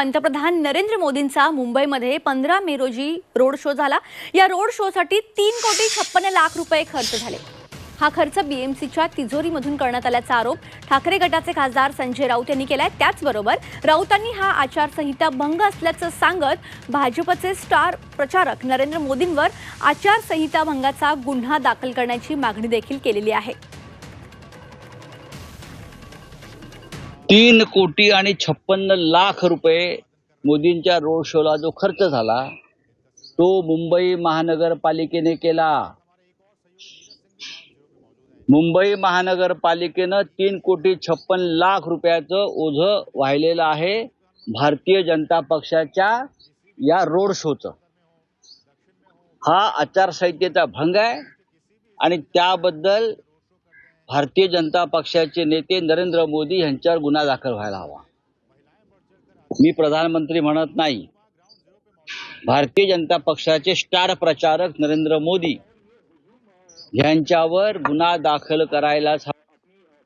पंतप्रधान नरेंद्र मोदींचा मुंबईमध्ये पंधरा मे रोजी रोड शो झाला. या रोड शोसाठी तीन कोटी छप्पन्न लाख रुपये खर्च झाले. हा खर्च बीएमसीच्या तिजोरीमधून करण्यात आल्याचा आरोप ठाकरे गटाचे खासदार संजय राऊत यांनी केलाय. त्याचबरोबर राऊतांनी हा आचारसंहिता भंग असल्याचं सांगत भाजपचे स्टार प्रचारक नरेंद्र मोदींवर आचारसंहिता भंगाचा गुन्हा दाखल करण्याची मागणी देखील केलेली आहे. तीन कोटी आणि छप्पन्न लाख रुपये मोदींच्या रोड शोला जो खर्च झाला तो मुंबई महानगरपालिकेने केला. मुंबई महानगरपालिकेनं तीन कोटी छप्पन लाख रुपयाचं ओझं वाहिलेलं आहे भारतीय जनता पक्षाच्या या रोड शोचं. हा आचारसंहितेचा भंग आहे आणि त्याबद्दल भारतीय जनता पक्षाचे नेते नरेंद्र मोदी यांच्यावर गुन्हा दाखल व्हायला हवा. मी प्रधानमंत्री म्हणत नाही. भारतीय जनता पक्षाचे स्टार प्रचारक नरेंद्र मोदी यांच्यावर गुन्हा दाखल करायलाच